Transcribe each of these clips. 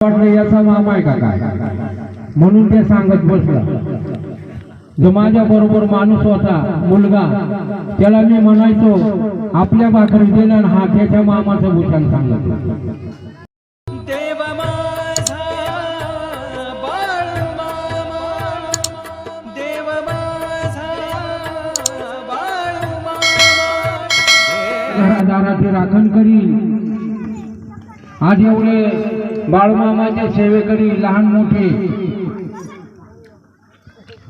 वाटलं याचा मामा आहे का काय? म्हणून ते सांगत बसला. जो माझ्या बरोबर माणूस होता मुलगा त्याला मी म्हणायचो आपल्या भाकरी आणि हा त्याच्या मामाचं भूषण सांगत घरादाराची राखण करी आज एवढे बाळमामाचे सेवेकरी लहान मोठे.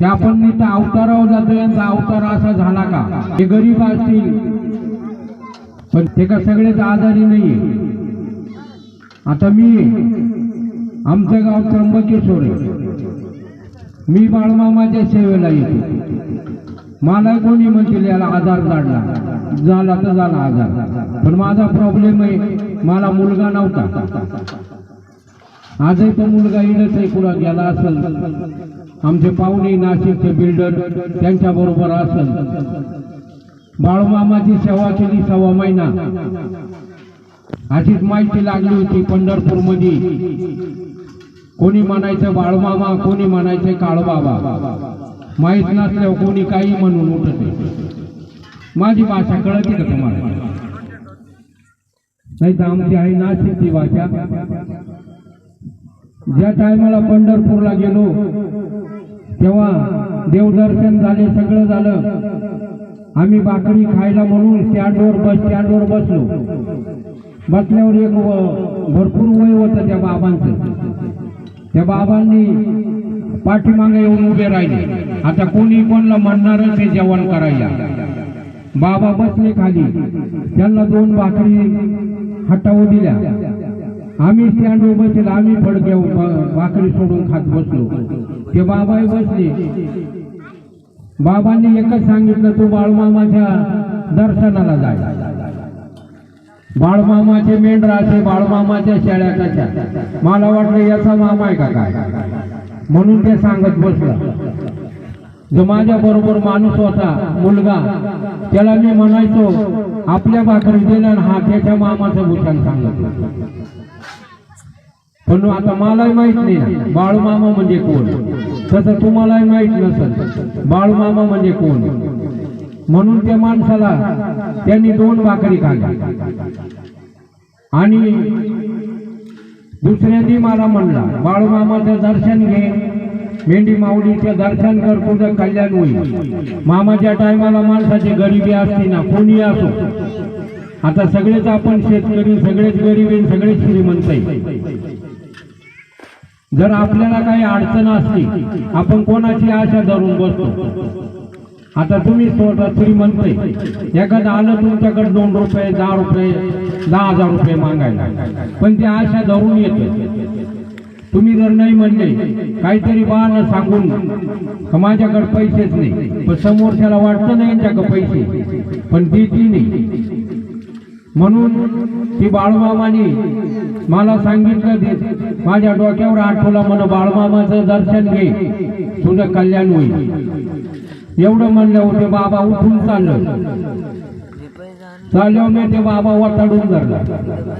ते आपण त्या अवतारावर जातो यांचा अवतार असा झाला का? ते गरीब असतील. पण ते का सगळेच आजारी नाही आता मी आमचं गाव त्र्यंबकेश्वर आहे. मी बाळमामाच्या सेवेला येतो. मला कोणी म्हणतील याला आधार जाडला झाला तर झाला आजार पण माझा प्रॉब्लेम आहे मला मुलगा नव्हता. आजही तो मुलगा येणच आहे कुणा गेला असेल. आमचे पाहुणे नाशिकचे बिल्डर त्यांच्या बरोबर असेल. बाळूमामाची सेवा केली सव्वा महिना. अशीच माहिती लागली होती पंढरपूरमध्ये कोणी म्हणायचं बाळमामा कोणी म्हणायचं काळबाबा. माहीत नसल्यावर कोणी काही म्हणून उठत माझी भाषा कळते का तुम्हाला? नाही तर आमची आहे नाशिकची भाषा. ज्या टायमाला पंढरपूरला गेलो तेव्हा देवदर्शन झाले सगळं झालं. आम्ही भाकरी खायला म्हणून स्टँडवर बस स्टँडवर बसलो. बसल्यावर एक व- भरपूर वय होतं त्या बाबांचं. त्या बाबांनी पाठीमागे येऊन उभे राहिले. आता कोणी कोणला म्हणणारच आहे जेवण करायला. बाबा बसले खाली. त्यांना दोन भाकरी हटावू दिल्या. आम्ही स्टँड बसेल आम्ही फडक्या भाकरी सोडून खात बसलो. ते बाबाही बसले. बाबांनी एकच सांगितलं तू बाळमामाच्या दर्शनाला जाय बाळमामाचे मेंढराचे बाळमामाच्या शेळ्या कशा मला वाटलं याचा मामा आहे का काय? म्हणून ते सांगत बसलं. जो माझ्या बरोबर माणूस होता मुलगा त्याला मी म्हणायचो आपल्या भाकरी दिल्या हा त्याच्या मामाचं भूषण सांगत पण आता मलाही माहीत नाही. ना, बाळूमामा म्हणजे कोण? तसं तुम्हालाही माहीत नसेल. बाळूमामा म्हणजे कोण? म्हणून त्या माणसाला त्यांनी दोन भाकरी खाल्ली आणि दुसऱ्यांनी मला म्हणला बाळूमामाचं दर्शन घे. मेंढी माऊलीचं दर्शन कर तुझं कल्याण होईल. मामाच्या टायमाला माणसाची गरिबी असते ना कोणी असो. आता सगळेच आपण शेतकरी सगळेच गरीब आहे सगळेच श्रीमंत आहे. जर आपल्याला काही अडचण असली आपण कोणाची आशा धरून बसतो? आता तुम्ही स्वतः श्रीमंत एखादं आलं तुमच्याकडे दोन रुपये दहा रुपये दहा हजार रुपये मागायला. पण ती आशा धरून येते. तुम्ही जर नाही म्हणले काहीतरी बाळ सांगून माझ्याकडे पैसेच नाही? पण समोरच्याला वाटतं नाही यांच्याकडे पैसे. पण देती नाही. म्हणून ती बाळमामानी मला सांगितलं ते माझ्या डोक्यावर आठवला म्हण बाळमामाचं दर्शन घे. तुझं कल्याण होईल. एवढं म्हणलं होते बाबा उठून चाललं. चालव मी ते बाबा वाटाडून धरला.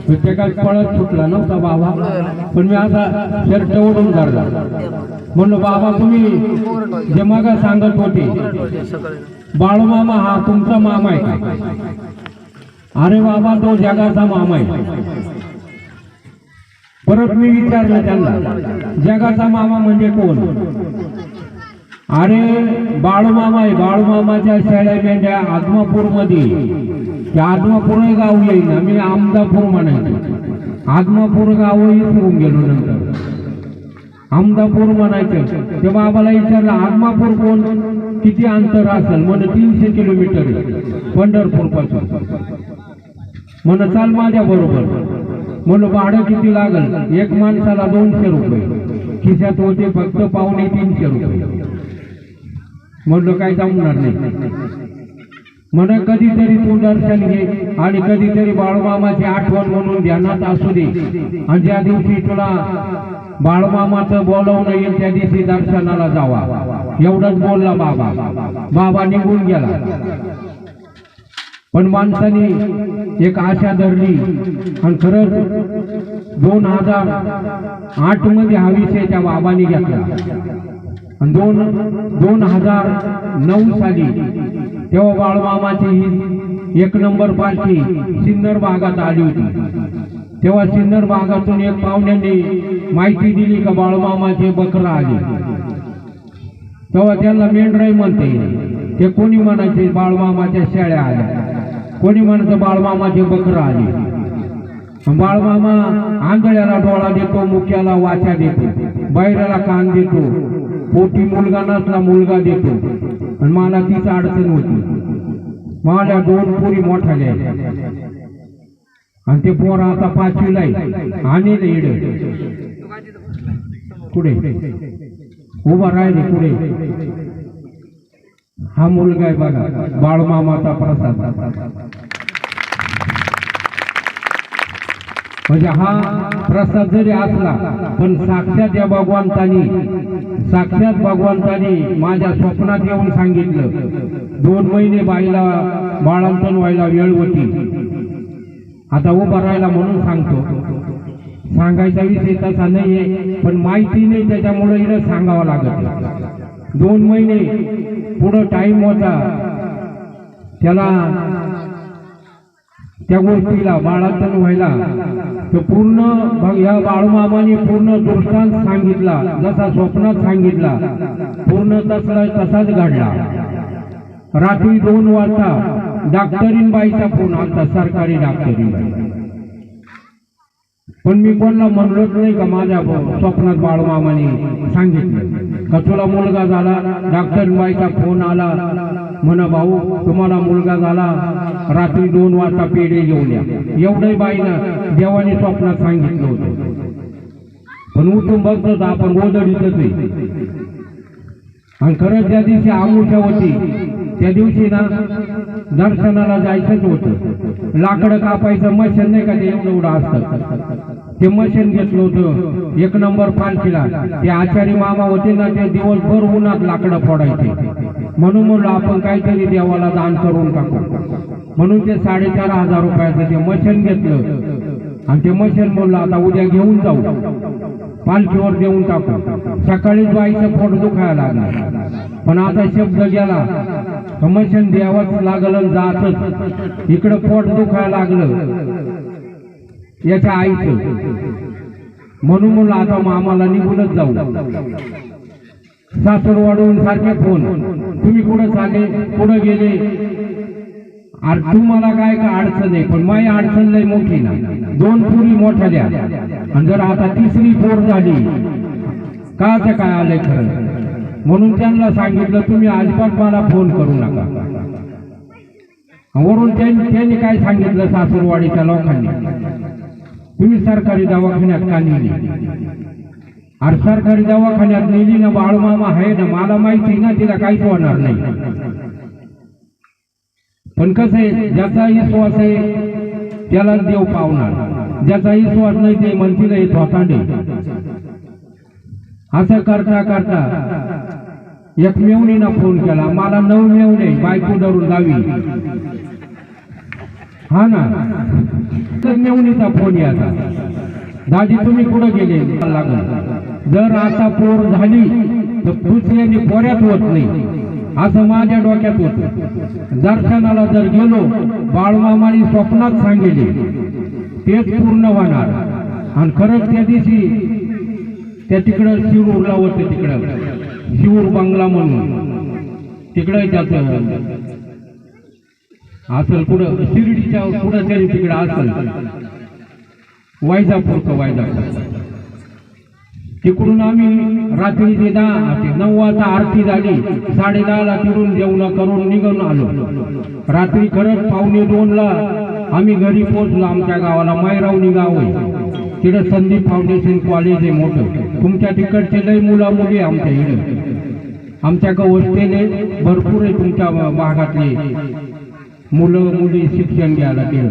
मी ते काय पळत सुटला नव्हता बाबा. पण मी आता शर्ट ओढून धरला. म्हणलं बाबा तुम्ही जे मग सांगत होते बाळूमामा हा तुमचा मामा आहे. अरे बाबा तो जगाचा मामा आहे. परत मी विचारलं त्यांना जगाचा मामा म्हणजे कोण? अरे बाळूमामा आहे. बाळूमामाच्या शेळ्या मेंढ्या आदमापूरमध्ये ते आदमापूर गाव येईल मी आमदापूर म्हणायचो. आदमापूर गावही होऊन गेलो नंतर. अहमदापूर म्हणायचं. ते बाबाला विचारलं आदमापूर कोण? किती अंतर असेल? म्हणे तीनशे किलोमीटर पंढरपूरपासून म्हण चाल माझ्या बरोबर. म्हणलं भाडं किती लागल? एक माणसाला दोनशे रुपये. खिशात होते फक्त पावणे तीनशे रुपये. म्हणलं काय जमणार नाही. म्हण कधीतरी तू दर्शन घे आणि कधीतरी बाळूमामाची आठवण म्हणून ध्यानात असू दे. आणि ज्या दिवशी तुला बाळमामाचं बोलवणं येईल त्या दिवशी दर्शनाला जावा. एवढंच बोलला बाबा. बाबा निघून गेला. पण माणसाने एक आशा धरली. आणि खरंच दोन हजार आठमध्ये हा विषय त्या बाबांनी घेतला. आणि दोन दोन हजार नऊ साली तेव्हा बाळमामाची ही एक नंबर पार्टी सिन्नर भागात आली होती. तेव्हा सिन्नर भागातून एक पाहुण्यांनी माहिती दिली का बाळमामाचे बकरा आले. तेव्हा त्यांना मेंढराई म्हणते ते कोणी म्हणायचे? बाळमामाच्या शेळ्या आल्या. कोणी म्हणतं बाळमामाचे बकरं आले. बाळमामा आंधळ्याला डोळा देतो मुख्याला वाचा देतो बैराला कान देतो पोटी मुलगा नसला मुलगा देतो. आणि मला तीच अडचण होती. माझ्या दोन पुरी मोठाल्या आहेत. आणि ते पोर आता पाचवीला आहे. आणि इड. पुढे उभा राहिले पुढे हा मुलगा आहे बघा बाळमामाचा प्रसाद. म्हणजे हा प्रसाद जरी असला पण साक्षात या भगवंतानी साक्षात भगवंतानी माझ्या स्वप्नात येऊन सांगितलं दोन महिने बाईला बाळांतन व्हायला वेळ होती. आता उभा राहायला म्हणून सांगतो. सांगायचा विषय तसा नाहीये पण माहिती नाही त्याच्यामुळे इकडे सांगावं लागत. दोन महिने पुढं टाइम होता. त्याला त्या गोष्टीला बाळातन व्हायला. तर पूर्ण या बाळूमामाने पूर्ण दृष्टांत सांगितला. जसा स्वप्नात सांगितला. पूर्ण तसला तसाच घडला. रात्री दोन वाजता डॉक्टरीन बाईचा फोन आलता सरकारी डॉक्टरीन बाई. पण मी कोणाला म्हणलोच नाही का माझ्या स्वप्नात बाळमामाने सांगितलं. का तुला मुलगा झाला? डॉक्टर बाईचा फोन आला. म्हणा भाऊ तुम्हाला मुलगा झाला. रात्री दोन वाजता पेढे घेऊन या. एवढंही बाईनं देवाने स्वप्नात सांगितलं होतं. पण उठून बघतो आपण गोदडीतच आणि खरंच ज्या दिवशी आमुष्या होती त्या दिवशी ना दर्शनाला जायचंच होतं. लाकडं कापायचं मशीन नाही का ते एवढं एवढं असतं. ते मशीन घेतलं होतं एक नंबर पालखीला. ते आचारी मामा होते ना ते दिवसभर उन्हात लाकडं फोडायचे. म्हणून म्हणलं आपण काहीतरी देवाला दान करून टाकू. म्हणून ते साडेचार हजार रुपयाचं ते मशीन घेतलं. आणि ते मशीन म्हणलं आता उद्या घेऊन जाऊ. पालखीवर देऊन टाकू. सकाळीच बाईचं पोट दुखायला लागणार पण आता शब्द गेला. कमिशन द्यावंच लागलं जातच. इकडं पोट दुखायला लागलं. याच्या आईचं. म्हणून म्हणलं आता मामाला निघूनच जाऊ. सासरवाडून सारखे फोन. तुम्ही कुठं चालले? कुठं गेले? अरे तुम्हाला काय का अडचण आहे? पण माझी अडचण लय मोठी ना. दोन पुरी मोठ्या द्या. आणि जर आता तिसरी पोर झाली का काय आलंय खरं? म्हणून त्यांना सांगितलं तुम्ही अजिबात मला फोन करू नका. वरून त्यांनी काय सांगितलं सासूरवाडीच्या लोकांनी? तुम्ही सरकारी दवाखान्यात का नेली? अरे सरकारी दवाखान्यात नेली ना बाळमामा आहे ना मला माहिती ना तिला काहीच होणार नाही. पण कसं आहे ज्याचा विश्वास आहे त्यालाच देव पावणार. ज्याचा विश्वास नाही ते म्हणतील हे थोतांडे असं करता करता एक मेवणीनं फोन केला. मला नऊ मेवणे बायको धरून जावी हा ना? तर मेवणीचा फोन याचा दाजी तुम्ही कुठं गेले? लागल. जर आता पोर झाली तर दुसऱ्याने पोऱ्यात होत नाही. असं माझ्या डोक्यात होत. दर्शनाला जर गेलो बाळमामाने स्वप्नात सांगितले. तेच पूर्ण होणार. आणि खरंच त्या दिवशी त्या तिकडं शिरूरला होतं तिकडं. शिवूर बंगला म्हणून. तिकडं त्याचं असल कुठं? शिर्डीच्या कुठं तरी तिकडं असल. वायजापूरचं वायजापूर तिकडून आम्ही रात्रीचे दहा ते नऊ वाजता आरती झाली. साडे दहाला तिकडून जेवण करून निघून आलो. रात्री खरंच पावणे दोनला आम्ही घरी पोहोचलो. आमच्या गावाला मायरावणी गाव आहे. तिथं संदीप फाउंडेशन कॉलेज आहे मोठं. तुमच्या तिकडचे लय मुला मुली आमच्या इकडे. आमच्या वस्तीने भरपूर आहे तुमच्या भागातले. मुलं मुली शिक्षण घ्यायला ते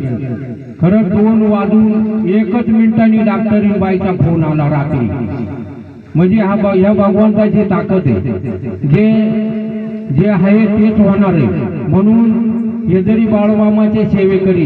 खरं दोन वाजून एकच मिनिटांनी डॉक्टरी बाईचा फोन आला रात्री. म्हणजे हा बा ह्या भगवंताची ताकद आहे. जे जे आहे तेच होणार आहे. म्हणून येदरी बाळमामाचे सेवेकरी